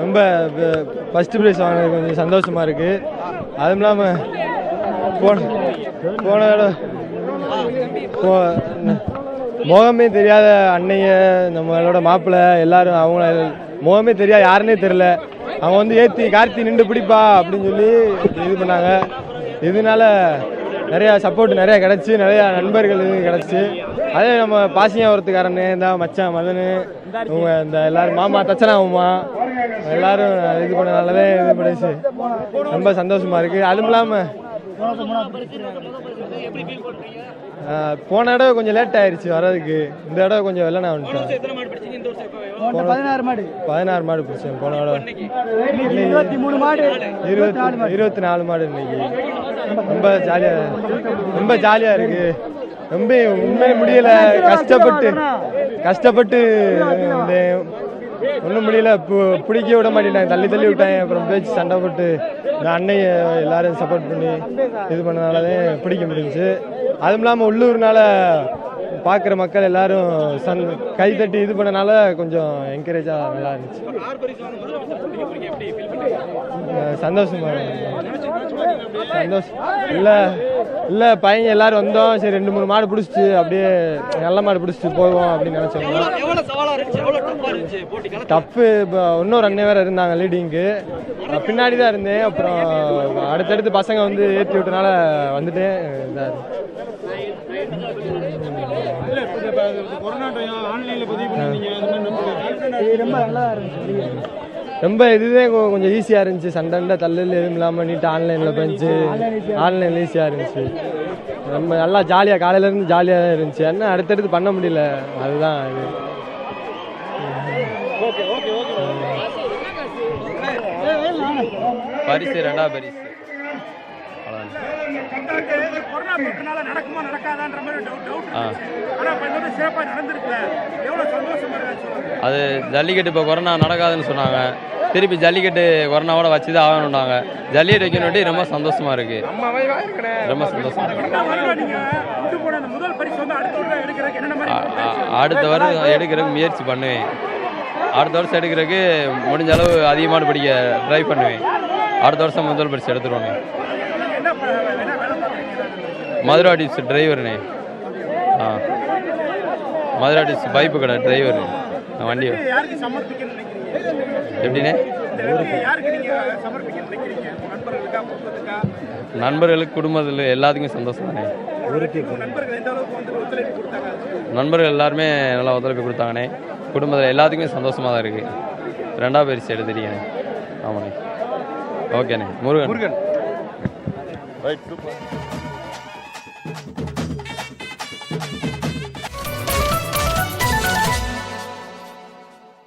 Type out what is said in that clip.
ரொம்ப first prize வாங்கினது கொஞ்சம் சந்தோஷமாக இருக்குது அதுவும் இல்லாமல் போன போன முகமே தெரியாத அன்னைய நம்மளோட மாப்பிள்ளை எல்லாரும் அவங்கள முகமே தெரியாது யாருன்னே தெரில. அவங்க வந்து ஏற்றி கார்த்தி நின்று பிடிப்பா அப்படின்னு சொல்லி இது பண்ணாங்க. இதனால நிறையா சப்போர்ட் நிறையா கிடச்சி நிறையா நண்பர்கள் இது கிடச்சி. அதே நம்ம பாசியாவரத்துக்காரனு இந்த மச்சான் மதனு இவங்க இந்த எல்லாரும் மாமா தச்சனா மாமா எல்லாரும் இது பண்ணனாலவே இது பண்ணிச்சு. ரொம்ப சந்தோஷமா இருக்கு. அதுவும் இல்லாமல் போன தடவை கொஞ்சம் லேட் ஆயிருச்சு வர்றதுக்கு. இந்த தடவை கொஞ்சம் வெள்ளனா வந்துட்டேன். பதினாறு மாடு. பதினாறு மாடு பிடிச்சேன் போன தடவை. இன்னைக்கு? இருபத்தி மூணு மாடு. இருபத்தி இருபத்தி நாலு மாடு இன்னைக்கு. ரொம்ப ஜாலியா ரொம்ப ஜாலியா இருக்கு. ரொம்ப உண்மையை முடியல. கஷ்டப்பட்டு கஷ்டப்பட்டு இந்த ஒன்றும் முடியல. பு- பிடிக்க விட மாட்டேன் தள்ளி தள்ளி விட்டேன் அப்புறம் பேச்சு சண்டை போட்டு இந்த அன்னைய எல்லாரும் சப்போர்ட் பண்ணி இது பண்ணனால தான் பிடிக்க முடிஞ்சுச்சு. அதுவும் இல்லாமல் உள்ளூர்னால பார்க்குற மக்கள் எல்லாரும் கை தட்டி இது பண்ணனால கொஞ்சம் என்கரேஜாக நல்லா இருந்துச்சு. சந்தோஷமா. சந்தோஷம். இல்லை இல்லை பையங்க எல்லாரும் வந்தோம். சரி ரெண்டு மூணு மாடு பிடிச்சிச்சு. அப்படியே நல்ல மாடு பிடிச்சிட்டு போவோம் அப்படின்னு நினச்சோம். டஃப்பா இப்போ இன்னொரு அண்ணன் வேறு இருந்தாங்க லீடிங்க்கு பின்னாடி தான் இருந்தேன். அப்புறம் அடுத்தடுத்து பசங்க வந்து ஏற்றி விட்டனால வந்துட்டேன். இதாக இது ரொம்ப நல்லா இருந்துச்சு. ரொம்ப இதுதான் கொ- கொஞ்சம் ஈஸியாக இருந்துச்சு. சண்டை தள்ளல் எதுவும் இல்லாமல் நீட்டு ஆன்லைனில் போயிடுச்சு. ஆன்லைனில் ஈஸியாக இருந்துச்சு. ரொம்ப நல்லா ஜாலியாக காலையிலேருந்து ஜாலியாக தான் இருந்துச்சு. என்ன அடுத்தடுத்து பண்ண முடியல. அதுதான் இது. பரிசு ரெண்டாவது பரிசு. தொற்றுனால நடக்குமா நடக்காதான்ற மாதிரி டவுட் ஆனா இப்ப சிறப்பா நடந்திருக்குல. எவ்வளவு சந்தோஷமா அது ஜல்லிக்கட்டு இப்போ கொரோனா நடக்காதுன்னு சொன்னாங்க. திருப்பி ஜல்லிக்கட்டு கொரோனாவோட வச்சு தான் ஆகணும்னாங்க. ஜல்லிக்கட்டு வைக்கணுட்டி ரொம்ப சந்தோஷமா இருக்கு. ரொம்ப சந்தோஷமா அடுத்த வருடம் எடுக்கிறதுக்கு முயற்சி பண்ணுவேன். அடுத்த வருஷம் எடுக்கிறதுக்கு முடிஞ்ச அளவு அதிகமான பிடிக்க ட்ரை பண்ணுவேன். அடுத்த வருஷம் முதல் பரிசு எடுத்துருவேன். மதுரா டிப்ஸ் டிரைவருண்ணே ஆ. மதுரா டிப்ஸ் பைப்பு கடை டிரைவர் வண்டி எப்படிண்ணே நண்பர்களுக்கா குடும்பத்தில் எல்லாத்துக்கும் சந்தோஷம் தானே நண்பர்கள் எல்லாருமே நல்லா ஒத்துழைப்பு கொடுத்தாங்கண்ணே. குடும்பத்தில் எல்லாத்துக்குமே சந்தோஷமாக தான் இருக்குது ரெண்டாவது பரிசு எடுத்துட்டீங்கண்ணே ஆமாண்ணே. ஓகேண்ணே. முருகன். முருகன். Right, super.